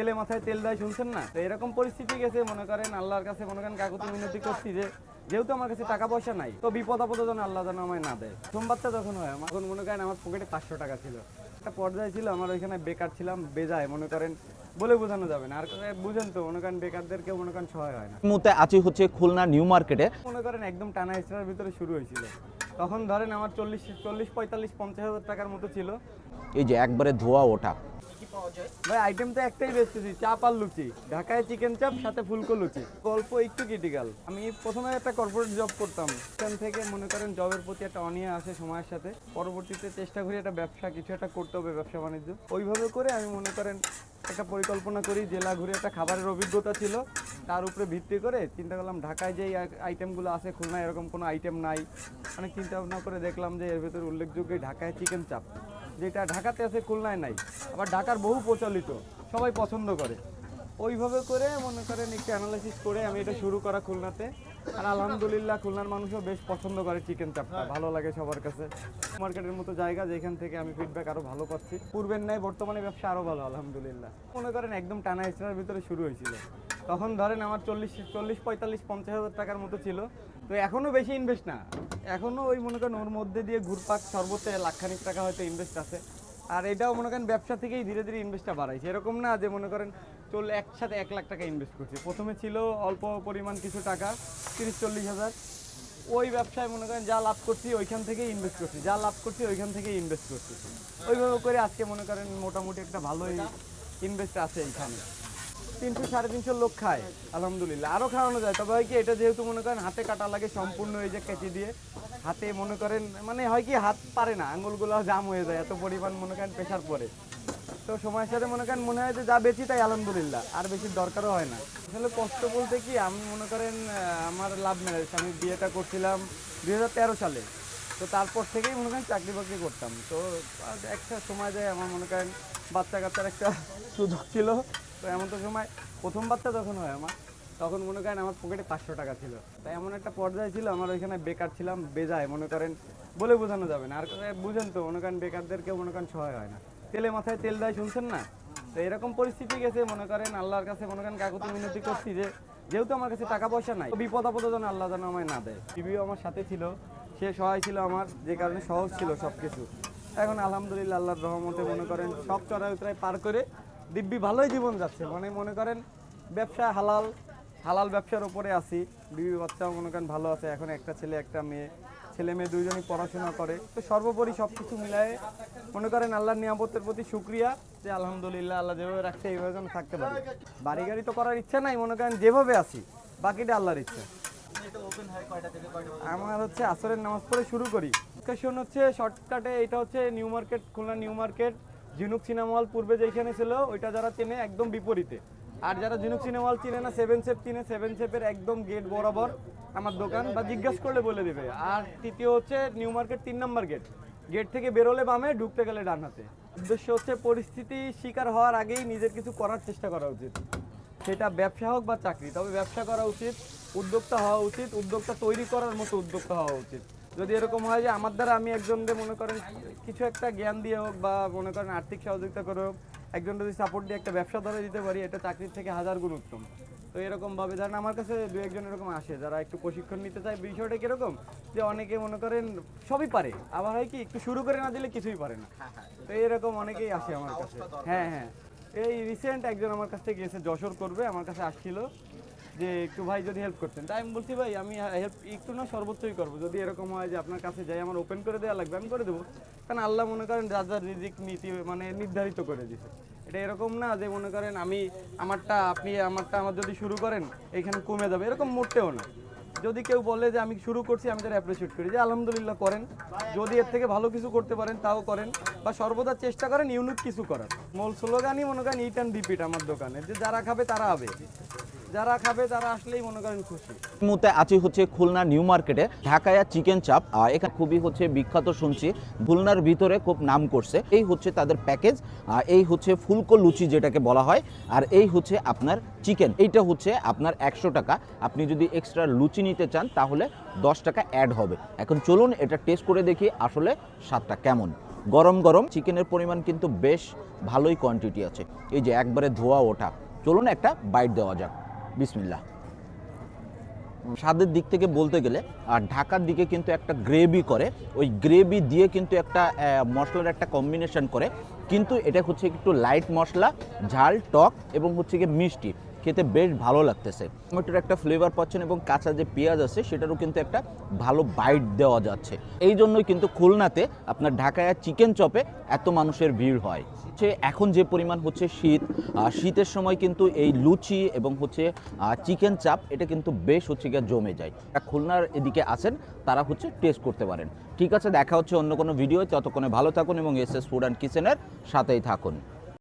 তেলে মাথায় তেল দেয় শুনছেন না? তো এরকম পরিস্থিতি গেছে মনে করেন আল্লাহর কাছে মনে করেন কাকুতি মিনতি করছি যে যেহেতু আমার কাছে টাকা পয়সা নাই তো বিপদ আপদে যেন আল্লাহ যেন আমায় না দেয়। সোমবারটা যখন হয় আমার তখন মনে করেন আমার পকেটে পাঁচশো টাকা ছিল। একটা পর্যায়ে ছিল আমার ওইখানে বেকার ছিলাম বেজায় মনে করেন বলে বোঝানো যাবে না। আর বুঝেন তো মনে করেন বেকারদেরকেও মনে করেন সহায় হয় না। মুহূর্তে আছি হচ্ছে খুলনা নিউ মার্কেটে। মনে করেন একদম টানা এক্সট্রার ভিতরে শুরু হয়েছিল। তখন ধরেন আমার চল্লিশ চল্লিশ পঁয়তাল্লিশ পঞ্চাশ হাজার টাকার মতো ছিল। এই যে একবারে ধোয়া ওঠা ভাই আইটেম তো একটাই বেচতেছি চাপ আর লুচি। ঢাকায় চিকেন চাপ সাথে ফুলকো লুচি। গল্প একটু ক্রিটিক্যাল আমি প্রথমে একটা কর্পোরেট জব করতাম। সেখান থেকে মনে করেন জবের প্রতি একটা অনিয়া আসে সময়ের সাথে। পরবর্তীতে চেষ্টা করি একটা ব্যবসা, কিছু একটা করতে হবে ব্যবসা বাণিজ্য। ওইভাবে করে আমি মনে করেন একটা পরিকল্পনা করি, জেলা ঘুরে একটা খাবারের অভিজ্ঞতা ছিল। তার উপরে ভিত্তি করে চিন্তা করলাম, ঢাকায় যেই আইটেমগুলো আছে, খুলনায় এরকম কোনো আইটেম নাই। অনেক চিন্তা ভাবনা করে দেখলাম যে এর ভেতরে উল্লেখযোগ্য ঢাকায় চিকেন চাপ যেটা ঢাকাতে আছে খুলনায় নাই, আবার ঢাকার বহু প্রচলিত, সবাই পছন্দ করে। ওইভাবে করে মনে করেন একটু অ্যানালাইসিস করে আমি এটা শুরু করা খুলনাতে। আর আলহামদুলিল্লাহ খুলনার মানুষও বেশ পছন্দ করে চিকেন চাপটা ভালো লাগে সবার কাছে। মার্কেটের মতো জায়গা যেখান থেকে আমি ফিডব্যাক আরও ভালো পাচ্ছি। পূর্বের ন্যায় বর্তমানে ব্যবসা আরও ভালো, আলহামদুলিল্লাহ। মনে করেন একদম টানা এক্সট্রার ভিতরে শুরু হয়েছিল। তখন ধরেন আমার চল্লিশ চল্লিশ, পঁয়তাল্লিশ, পঞ্চাশ হাজার টাকার মতো ছিল। তো এখনও বেশি ইনভেস্ট না। এখনও ওই মনে করেন ওর মধ্যে দিয়ে ঘুরপাক সর্বোচ্চ লাখখানিক টাকা হয়তো ইনভেস্ট আছে। আর এটাও মনে করেন ব্যবসা থেকেই ধীরে ধীরে ইনভেস্টটা বাড়াইছে। এরকম না যে মনে করেন চল একসাথে এক লাখ টাকা ইনভেস্ট করছে। প্রথমে ছিল অল্প পরিমাণ কিছু টাকা, তিরিশ চল্লিশ হাজার। ওই ব্যবসায় মনে করেন যা লাভ করছি ওইখান থেকেই ইনভেস্ট করছি। যা লাভ করছি ওইখান থেকেই ইনভেস্ট করছি। ওইভাবে করে আজকে মনে করেন মোটামুটি একটা ভালোই ইনভেস্ট আছে এইখানে। তিনশো, সাড়ে তিনশো লোক খায়, আলহামদুলিল্লাহ। আরও খাওয়ানো যায়, তবে হয় কি, এটা যেহেতু মনে করেন হাতে কাটা লাগে সম্পূর্ণ এই যে কেচি দিয়ে, হাতে মনে করেন মানে হয় কি হাত পারে না, আঙুলগুলো জাম হয়ে যায়, এত পরিমাণ মনে করেন প্রেশার পড়ে। তো সময়ের সাথে মনে করেন মনে হয় যে যা বেশি তাই আলহামদুলিল্লাহ, আর বেশি দরকারও হয় না। আসলে কষ্ট বলতে কি, আমি মনে করেন আমার লাভ ম্যারেজ আমি বিয়েটা করছিলাম দুই হাজার তেরো সালে। তো তারপর থেকেই মনে করেন চাকরি বাকরি করতাম। তো একটা সময় যায়, আমার মনে করেন বাচ্চা কাচ্চার একটা সুযোগ ছিল। তো এমন তো সময় প্রথম বাচ্চা যখন হয় আমার, তখন মনে করেন আমার পকেটে পাঁচশো টাকা ছিল। তাই এমন একটা পর্যায়ে ছিল, আমার ওইখানে বেকার ছিলাম, বেজায়, মনে করেন বলে বোঝানো যাবে না। আর বুঝেন তো, মনে করেন বেকারদেরকেও মনে করেন সহায় হয় না। তেলে মাথায় তেল দেয়, শুনছেন না? তো এরকম পরিস্থিতি গেছে, মনে করেন আল্লাহর কাছে মনে করেন কাকুতি মিনতি করছি যে, যেহেতু আমার কাছে টাকা পয়সা নাই, বিপদ আপদে যেন আল্লাহ যেন আমায় না দেয়। টিভিও আমার সাথে ছিল, সে সহায় ছিল আমার, যে কারণে সহজ ছিল সব কিছু এখন আলহামদুলিল্লাহ, আল্লাহর রহমতে মনে করেন সব চড়াই উতরাই পার করে দিব্যি ভালোই জীবন যাচ্ছে। মানে মনে করেন ব্যবসা হালাল হালাল ব্যবসার উপরে আছি। বিবি বাচ্চাও মনে করেন ভালো আছে। এখন একটা ছেলে, একটা মেয়ে। ছেলে মেয়ে দুইজনই পড়াশোনা করে। তো সর্বোপরি সব কিছু মিলায়ে মনে করেন আল্লাহর নিয়ামতের প্রতি শুক্রিয়া যে আলহামদুলিল্লাহ আল্লাহ যেভাবে রাখছে, এইভাবে যেন থাকতে পারি। বাড়ি গাড়ি তো করার ইচ্ছা নাই, মনে করেন যেভাবে আছি, বাকিটা আল্লাহর ইচ্ছা। আমার হচ্ছে আসরের নামাজ পড়ে শুরু করি। হচ্ছে শর্টকাটে এটা হচ্ছে new market, Khulna new market. Jhinuk cinema hall পূর্বে যেখানে ছিল, ওইটা যারা চেনে একদম বিপরীতে। আর যারা ঝিনুক সিনেমা হল চিনে না সেভেন সেপ চিনে সেভেন সেপের একদম গেট বরাবর আমার দোকান, বা জিজ্ঞাসা করলে বলে দিবে। আর তৃতীয় হচ্ছে নিউ মার্কেট তিন নম্বর গেট গেট থেকে বেরোলে বামে, ঢুকতে গেলে ডান হাতে। উদ্দেশ্য হচ্ছে পরিস্থিতি শিকার হওয়ার আগেই নিজের কিছু করার চেষ্টা করা উচিত। সেটা ব্যবসা হোক বা চাকরি, তবে ব্যবসা করা উচিত, উদ্যোক্তা হওয়া উচিত, উদ্যোক্তা তৈরি করার মতো উদ্যোক্তা হওয়া উচিত। যদি এরকম হয় যে আমার দ্বারা আমি একজনকে মনে করেন কিছু একটা জ্ঞান দিয়ে হোক বা মনে করেন আর্থিক সহযোগিতা করে হোক একজন যদি সাপোর্ট দিয়ে একটা ব্যবসা ধরে দিতে পারি, এটা চাকরির থেকে হাজার গুণ উত্তম। তো এরকমভাবে ধরেন আমার কাছে দু একজন এরকম আসে, যারা একটু প্রশিক্ষণ নিতে চায়, বিষয়টা কীরকম? যে অনেকে মনে করেন সবই পারে, আবার হয় কি, একটু শুরু করে না দিলে কিছুই পারে না। তো এরকম অনেকেই আসে আমার কাছে। হ্যাঁ হ্যাঁ। এই রিসেন্ট একজন আমার কাছ থেকে গেছে যশোর করবে, আমার কাছে আসছিল। যে একটু ভাই যদি হেল্প করতেন। তাই আমি বলছি, ভাই, আমি হেল্প একটু না, সর্বোচ্চই করব। যদি এরকম হয় যে আপনার কাছে যাই, আমার ওপেন করে দেওয়া লাগবে, আমি করে দেবো। কারণ আল্লাহ মনে করেন যার রিজিক নীতি মানে নির্ধারিত করে দিছে। এটা এরকম না যে মনে করেন আমি আমারটা, আপনি আমারটা, আমার যদি শুরু করেন, এখানে কমে যাবে। এরকম মোটেও না। যদি কেউ বলে যে আমি শুরু করছি, আমি তার অ্যাপ্রিসিয়েট করি যে আলহামদুলিল্লাহ করেন। যদি এর থেকে ভালো কিছু করতে পারেন, তাও করেন। বা সর্বদা চেষ্টা করেন ইউনিক কিছু করার। মূল স্লোগানই মনে করেন ইট অ্যান্ড রিপিট আমার দোকানে। যে যারা খাবে, তারা হবে। যারা খাবে তারা আসলেই মনে করেন খুশি। মুহূর্তে আছি হচ্ছে খুলনা নিউ মার্কেটে, ঢাকায়া চিকেন চাপ এখানে খুবই হচ্ছে বিখ্যাত শুনছি। খুলনার ভিতরে খুব নাম করছে। এই হচ্ছে তাদের প্যাকেজ এই হচ্ছে ফুলকো লুচি যেটাকে বলা হয়, আর এই হচ্ছে আপনার চিকেন। এইটা হচ্ছে আপনার একশো টাকা। আপনি যদি এক্সট্রা লুচি নিতে চান, তাহলে দশ টাকা অ্যাড হবে। এখন চলুন এটা টেস্ট করে দেখি আসলে স্বাদটা কেমন। গরম গরম, চিকেনের পরিমাণ কিন্তু বেশ ভালোই কোয়ান্টিটি আছে। এই যে একবারে ধোয়া ওঠা চলুন একটা বাইট দেওয়া যাক। বিসমিল্লাহ। স্বাদের দিক থেকে বলতে গেলে, আর ঢাকার দিকে কিন্তু একটা গ্রেভি করে, ওই গ্রেভি দিয়ে কিন্তু একটা মশলার একটা কম্বিনেশন করে, কিন্তু এটা হচ্ছে একটু লাইট মশলা, ঝাল, টক এবং হচ্ছে গিয়ে মিষ্টি। খেতে বেশ ভালো লাগতেছে। টমেটোর একটা ফ্লেভার পাচ্ছেন এবং কাঁচা যে পেঁয়াজ আছে, সেটারও কিন্তু একটা ভালো বাইট দেওয়া যাচ্ছে। এই জন্যই কিন্তু খুলনাতে আপনার ঢাকায় চিকেন চপে এত মানুষের ভিড় হয়। হচ্ছে এখন যে পরিমাণ হচ্ছে শীত শীতের সময় কিন্তু এই লুচি এবং হচ্ছে চিকেন চাপ এটা কিন্তু বেশ হচ্ছে গিয়ে জমে যায়। খুলনার এদিকে আসেন তারা হচ্ছে টেস্ট করতে পারেন। ঠিক আছে, দেখা হচ্ছে অন্য কোনো ভিডিও ততক্ষণে ভালো থাকুন এবং এস এস ফুড অ্যান্ড কিচেনের সাথেই থাকুন।